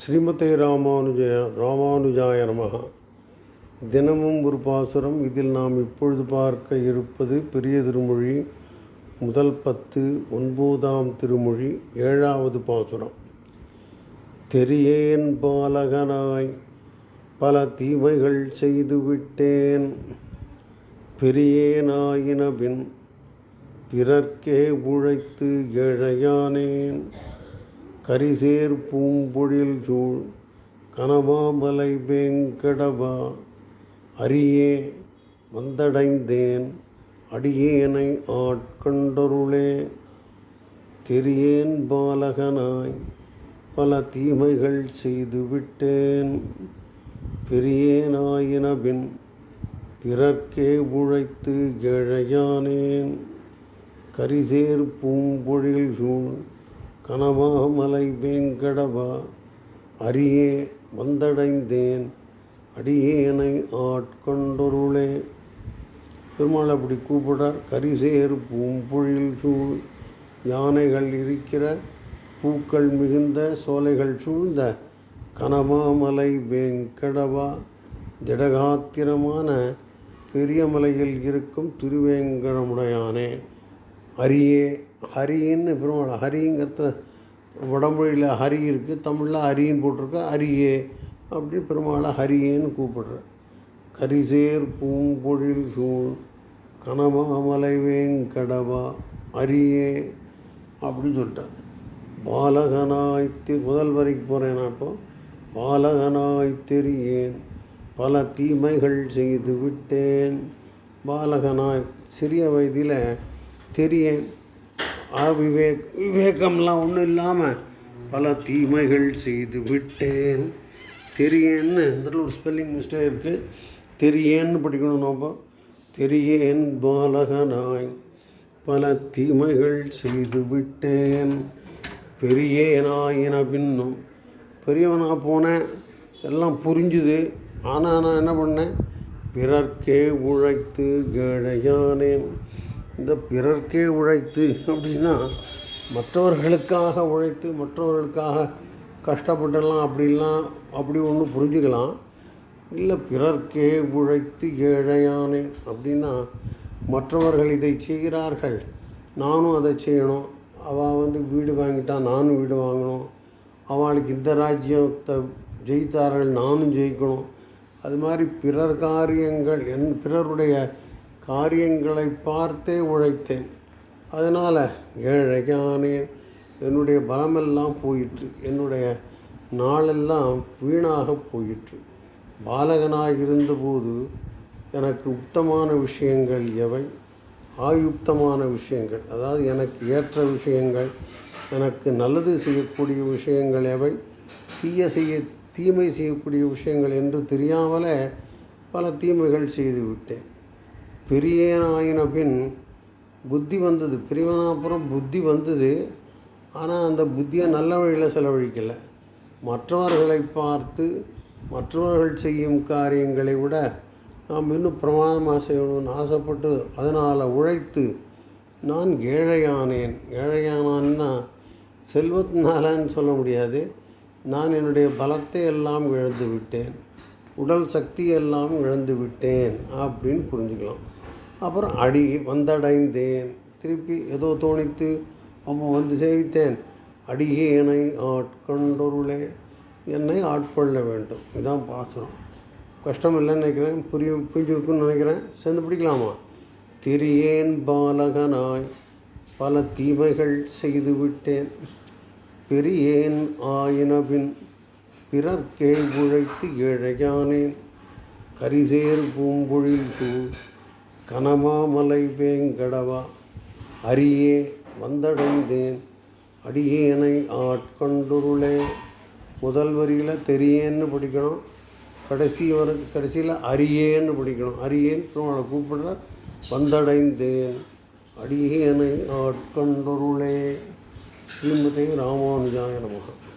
ஸ்ரீமதே ராமானுஜய ராமானுஜாய நமக. தினமும் ஒரு பாசுரம் இதில் நாம் இப்பொழுது பார்க்க இருப்பது பெரிய திருமொழி முதல் பத்து ஒன்பதாம் திருமொழி ஏழாவது பாசுரம். தெரியேன் பாலகனாய் பல தீமைகள் செய்துவிட்டேன் பெரியேனாயினபின் பிறர்க்கே உழைத்து ஏழையானேன். கரிசேர் பூம்பொழில் சூழ் கனமாமலை வேங்கடவா அரியே வந்தடைந்தேன் அடியேனை ஆட்கண்டருளே தெரியேன் பாலகனாய் பல தீமைகள் செய்துவிட்டேன் பெரியேனாயினபின் பிறர்க்கே உழைத்து ஏழையானேன் கரிசேர் பூம்பொழில் சூழ் கனமாமலை வேங்கடவா அரியே வந்தடைந்தேன் அடியேனை ஆட்கொண்டொருளே. பெருமாள் அப்படி கூப்பிடார் கரிசேர் பூம்பொழில் சூழ் யானைகள் இருக்கிற பூக்கள் மிகுந்த சோலைகள் சூழ்ந்த கனமாமலை வேங்கடவா திடகாத்திரமான பெரிய மலையில் இருக்கும் திருவேங்கடமுடையானே. ஹரியே ஹரின்னு பெருமாள் ஹரிங்கிறத வடமொழியில் ஹரி இருக்குது தமிழில் ஹரின்னு போட்டிருக்க ஹரியே அப்படின்னு பெருமாளை ஹரியேன்னு கூப்பிடுற கரிசேர் பூம்பொழில் சூழ் கனமாமலை வேங்கடவா அரியே அப்படின்னு சொல்லிட்டார். பாலகனாய் தெ முதல் வரைக்கு போகிறேன் நான் இப்போ. பாலகனாய் தெரியேன் பல தீமைகள் செய்து விட்டேன். பாலகனாய் சிறிய வயதில் தெரியேன் விவேக் விவேகம்லாம் ஒன்றும் இல்லாமல் பல தீமைகள் செய்து விட்டேன். தெரியேன்னு இந்த ஒரு ஸ்பெல்லிங் மிஸ்டேக் இருக்குது தெரியேன்னு படிக்கணும் நம்ம. தெரியேன் பாலகனாய் பல தீமைகள் செய்து விட்டேன். பெரியனாயின பின்னும். பெரியவனாக போனேன். எல்லாம் புரிஞ்சுது. ஆனால் நான் என்ன பண்ணேன்? பிறர்க்கே உழைத்து ஏழையானேன் இந்த பிறர்க்கே உழைத்து அப்படின்னா மற்றவர்களுக்காக உழைத்து மற்றவர்களுக்காக கஷ்டப்பட்டலாம் அப்படிலாம் அப்படி ஒன்று புரிஞ்சுக்கலாம். இல்லை பிறர்க்கே உழைத்து ஏழையானேன் அப்படின்னா மற்றவர்கள் இதை செய்கிறார்கள். நானும் அதை செய்யணும். அவள் வந்து வீடு வாங்கிட்டா நானும் வீடு வாங்கணும். அவளுக்கு இந்த ராஜ்யத்தை ஜெயித்தார்கள் நானும் ஜெயிக்கணும். அது மாதிரி பிறர் காரியங்கள் என் பிறருடைய காரியங்களை பார்த்தே உழைத்தேன். அதனால் ஏழையானேன். என்னுடைய பலமெல்லாம் போயிற்று. என்னுடைய நாளெல்லாம் வீணாக போயிற்று. பாலகனாக இருந்தபோது எனக்கு உத்தமான விஷயங்கள் எவை? ஆயுக்தமான விஷயங்கள் அதாவது எனக்கு ஏற்ற விஷயங்கள் எனக்கு நல்லது செய்யக்கூடிய விஷயங்கள் எவை? தீய செய்ய தீமை செய்யக்கூடிய விஷயங்கள் என்று தெரியாமலே பல தீமைகள் செய்து விட்டேன் பெரியனாயின பின் புத்தி வந்தது. பெரியவனா அப்புறம் புத்தி வந்தது. ஆனால் அந்த புத்தியை நல்ல வழியில் செலவழிக்கலை. மற்றவர்களை பார்த்து மற்றவர்கள் செய்யும் காரியங்களை விட நாம் இன்னும் பிரமாதமாக செய்யணும்னு ஆசைப்பட்டு அதனால் உழைத்து நான் ஏழையானேன். ஏழையானான்னா செல்வத்தினாலன்னு சொல்ல முடியாது. நான் என்னுடைய பலத்தை எல்லாம் இழந்து விட்டேன். உடல் சக்தி எல்லாம் இழந்து விட்டேன் அப்படின்னு புரிஞ்சுக்கலாம். அப்புறம் அடி வந்தடைந்தேன். திருப்பி ஏதோ தோணித்து அம்மா வந்து சேவித்தேன். அடியேனை ஆட்கொண்டொருளே என்னை ஆட்கொள்ள வேண்டும். இதான் பாசுரம் கஷ்டம் இல்லைன்னு நினைக்கிறேன். புரிய புரிஞ்சிருக்குன்னு நினைக்கிறேன். சேர்ந்து பிடிக்கலாமா? திரியேன் பாலகனாய் பல தீமைகள் செய்து விட்டேன் பெரியேன் ஆயினபின் பிறர்க்கே உழைத்து ஏழையானேன். கரிசேர் பூம்பொழில் சூழ் கனமாமலை வேங்கடவா அரியே வந்தடைந்தேன். அடியேனை ஆட்கொண்டுருளே. முதல் வரியில் தெரியேன்னு படிக்கணும். கடைசி வர கடைசியில் அரியேன்னு படிக்கணும். அரியேன்னு அவனை கூப்பிடுற வந்தடைந்தேன். அடியேனை ஆட்கொண்டுருளே. ஸ்ரீமதி ராமானுஜாய நமகா.